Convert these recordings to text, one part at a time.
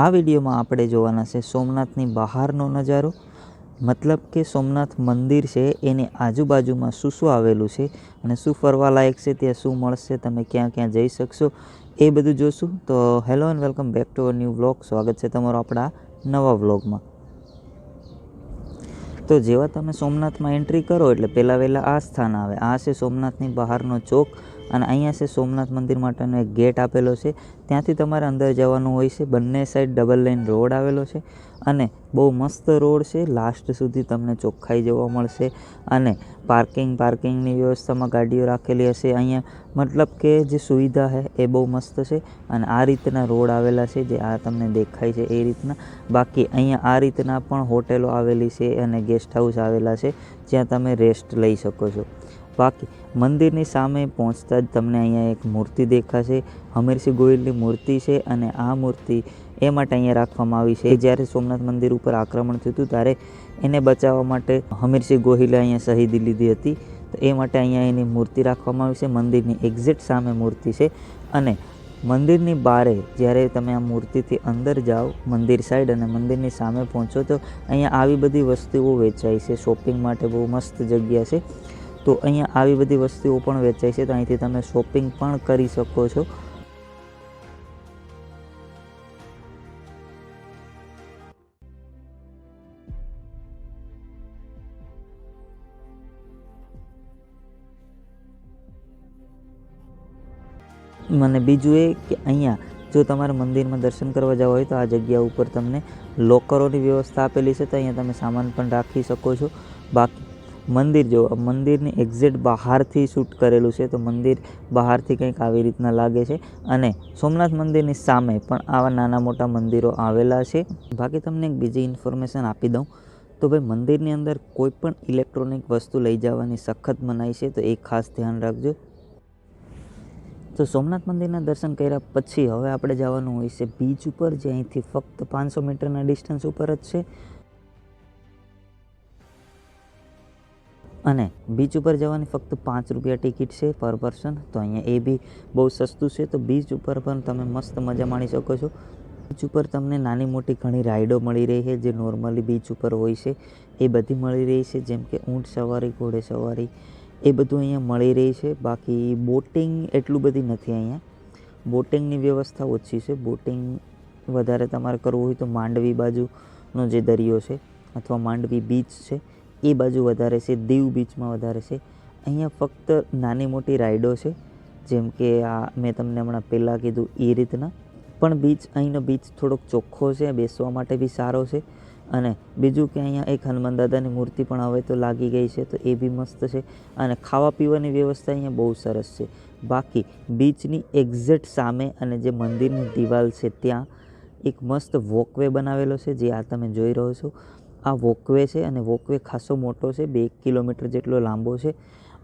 આ વિડીયોમાં આપણે જોવાના છે સોમનાથની બહારનો નજારો. મતલબ કે સોમનાથ મંદિર છે, એની આજુબાજુમાં શું શું આવેલું છે અને શું ફરવાલાયક છે, ત્યાં શું મળશે, તમે ક્યાં ક્યાં જઈ શકશો, એ બધું જોશું. તો hello and welcome back to a new vlog. સ્વાગત છે તમારો આપણા નવા વ્લોગમાં. તો જેવા તમે સોમનાથમાં એન્ટ્રી કરો એટલે પહેલાં વહેલાં આ સ્થાન આવે. આ છે સોમનાથની બહારનો ચોક. અને અહીંયા છે સોમનાથ મંદિર માટેનો એક ગેટ આપેલો છે. ત્યાંથી તમારે અંદર જવાનું હોય છે. બંને સાઈડ ડબલ લાઇન રોડ આવેલો છે અને બહુ મસ્ત રોડ છે. લાસ્ટ સુધી તમને ચોખ્ખાઈ જોવા મળશે અને પાર્કિંગ પાર્કિંગની વ્યવસ્થામાં ગાડીઓ રાખેલી હશે. અહીંયા મતલબ કે જે સુવિધા છે એ બહુ મસ્ત છે અને આ રીતના રોડ આવેલા છે જે આ તમને દેખાય છે એ રીતના. બાકી અહીંયા આ રીતના પણ હોટેલો આવેલી છે અને ગેસ્ટ હાઉસ આવેલા છે. જ્યાં તમે રેસ્ટ લઈ શકો છો. બાકી મંદિરની સામે પહોંચતા જ તમને અહીંયા એક મૂર્તિ દેખાશે, હમીરસિંહ ગોહિલની મૂર્તિ છે અને આ મૂર્તિ એ માટે અહીંયા રાખવામાં આવી છે. જ્યારે સોમનાથ મંદિર ઉપર આક્રમણ થયું હતું, ત્યારે એને બચાવવા માટે હમીરસિંહ ગોહિલે અહીંયા શહીદી લીધી હતી. તો એ માટે અહીંયા એની મૂર્તિ રાખવામાં આવી છે. મંદિરની એક્ઝેક્ટ સામે મૂર્તિ છે અને મંદિરની બારે જ્યારે તમે આ મૂર્તિથી અંદર જાઓ, મંદિર સાઈડ અને મંદિરની સામે પહોંચો, તો અહીંયા આવી બધી વસ્તુઓ વેચાય છે. શોપિંગ માટે બહુ મસ્ત જગ્યા છે. તો અહીંયા આવી બધી વસ્તુઓ પણ વેચાય છે તો અહીંથી તમે શોપિંગ પણ કરી શકો છો. મને બીજું એ કે અહીંયા જો તમારે મંદિરમાં દર્શન કરવા જવા હોય તો આ જગ્યા ઉપર તમને લોકરોની વ્યવસ્થા આપેલી છે તો અહીંયા તમે સામાન પણ રાખી શકો છો. બાકી મંદિર જો મંદિરની એક્ઝેક્ટ બહારથી શૂટ કરેલું છે, તો મંદિર બહારથી કંઈક આવી રીતના લાગે છે. અને સોમનાથ મંદિરની સામે પણ આવા નાના મોટા મંદિરો આવેલા છે. બાકી તમને એક બીજી ઇન્ફોર્મેશન આપી દઉં. તો ભાઈ, મંદિરની અંદર કોઈ પણ ઇલેક્ટ્રોનિક વસ્તુ લઈ જવાની સખત મનાઈ છે, તો એ ખાસ ધ્યાન રાખજો. તો સોમનાથ મંદિરના દર્શન કર્યા પછી હવે આપણે જવાનું હોય છે બીચ ઉપર, જે અહીંથી ફક્ત પાંચસો મીટરના ડિસ્ટન્સ ઉપર જ છે. અને બીચ ઉપર જવાની ફક્ત પાંચ રૂપિયા ટિકિટ છે પર પર્સન. તો અહીંયા એ બી બહુ સસ્તું છે. તો બીચ ઉપર પણ તમે મસ્ત મજા માણી શકો છો. બીચ ઉપર તમને નાની મોટી ઘણી રાઈડો મળી રહી છે, જે નોર્મલી બીચ ઉપર હોય છે. એ બધી મળી રહી છે, જેમ કે ઊંટ સવારી, ઘોડે સવારી, એ બધું અહીંયા મળી રહી છે. બાકી બોટિંગ એટલું બધી નથી અહીંયા. બોટિંગની વ્યવસ્થા ઓછી છે. બોટિંગ વધારે તમારે કરવું હોય તો માંડવી બાજુનો જે દરિયો છે, અથવા માંડવી બીચ છે એ બાજુ વધારે છે, દીવ બીચમાં વધારે છે. અહીંયા ફક્ત નાની મોટી રાઈડો છે, જેમ કે આ મેં તમને હમણાં પહેલાં કીધું એ રીતના. પણ બીચ અહીંનો બીચ થોડોક ચોખ્ખો છે, બેસવા માટે બી સારો છે. અને બીજું કે અહીંયા એક હનુમાન દાદાની મૂર્તિ પણ હવે તો લાગી ગઈ છે, તો એ બી મસ્ત છે. અને ખાવા પીવાની વ્યવસ્થા અહીંયા બહુ સરસ છે. બાકી બીચની એક્ઝેક્ટ સામે અને જે મંદિરની દિવાલ છે ત્યાં એક મસ્ત વોકવે બનાવેલો છે, જે આ તમે જોઈ રહ્યો છો. આ વોકવે છે અને વોકવે ખાસો મોટો છે, બે કિલોમીટર જેટલો લાંબો છે.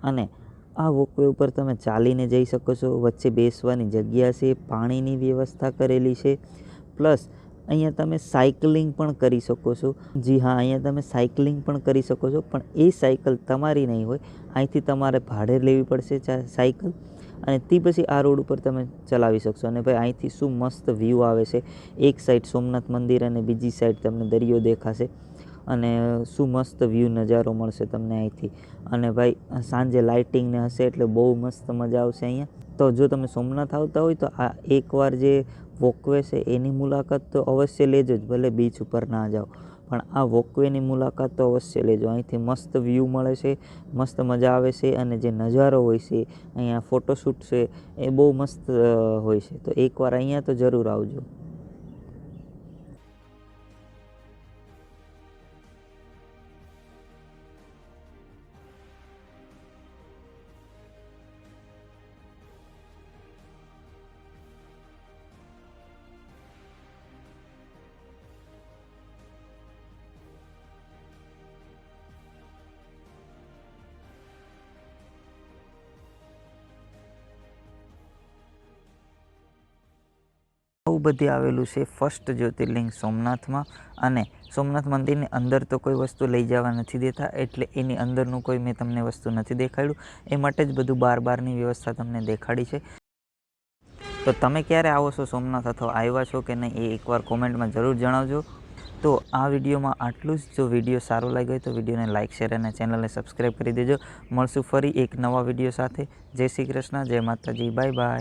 અને આ વોકવે ઉપર તમે ચાલીને જઈ શકો છો, વચ્ચે બેસવાની જગ્યા છે, પાણીની વ્યવસ્થા કરેલી છે. પ્લસ અહીંયા તમે સાયકલિંગ પણ કરી શકો છો. જી હા, અહીંયા તમે સાયકલિંગ પણ કરી શકો છો, પણ એ સાયકલ તમારી નહીં હોય. અહીંથી તમારે ભાડે લેવી પડશે સાયકલ. અને તે પછી આ રોડ ઉપર તમે ચલાવી શકશો. અને ભાઈ, અહીંથી શું મસ્ત વ્યૂ આવે છે. એક સાઈડ સોમનાથ મંદિર અને બીજી સાઈડ તમને દરિયો દેખાશે. અને શું મસ્ત વ્યૂ નજારો મળશે તમને અહીંથી. અને ભાઈ સાંજે લાઇટિંગને હશે એટલે બહુ મસ્ત મજા આવશે અહીંયા. તો જો તમે સોમનાથ આવતા હોય તો આ એકવાર જે વોકવે છે એની મુલાકાત તો અવશ્ય લેજો જ, ભલે બીચ ઉપર ના જાઓ. પણ આ વોકવેની મુલાકાત તો અવશ્ય લેજો. અહીંથી મસ્ત વ્યૂ મળે છે, મસ્ત મજા આવે છે અને જે નજારો હોય છે, અહીંયા ફોટોશૂટ છે, એ બહુ મસ્ત હોય છે. તો એકવાર અહીંયા તો જરૂર આવજો. બહુ બધી આવેલું છે. ફર્સ્ટ જ્યોતિર્લિંગ સોમનાથમાં અને સોમનાથ મંદિરની અંદર તો કોઈ વસ્તુ લઈ જવા નથી દેતા, એટલે એની અંદરનું કોઈ મેં તમને વસ્તુ નથી દેખાડ્યું. એ માટે જ બધું બાર બારની વ્યવસ્થા તમને દેખાડી છે. તો તમે ક્યારે આવો છો સોમનાથ અથવા આવ્યા છો કે નહીં એ એકવાર કોમેન્ટમાં જરૂર જણાવજો. તો આ વિડીયોમાં આટલું જ. જો વીડિયો સારો લાગ્યો હોય તો વિડીયોને લાઇક શેર અને ચેનલને સબસ્ક્રાઈબ કરી દેજો. મળશું ફરી એક નવા વીડિયો સાથે. જય શ્રી કૃષ્ણ, જય માતાજી, બાય બાય.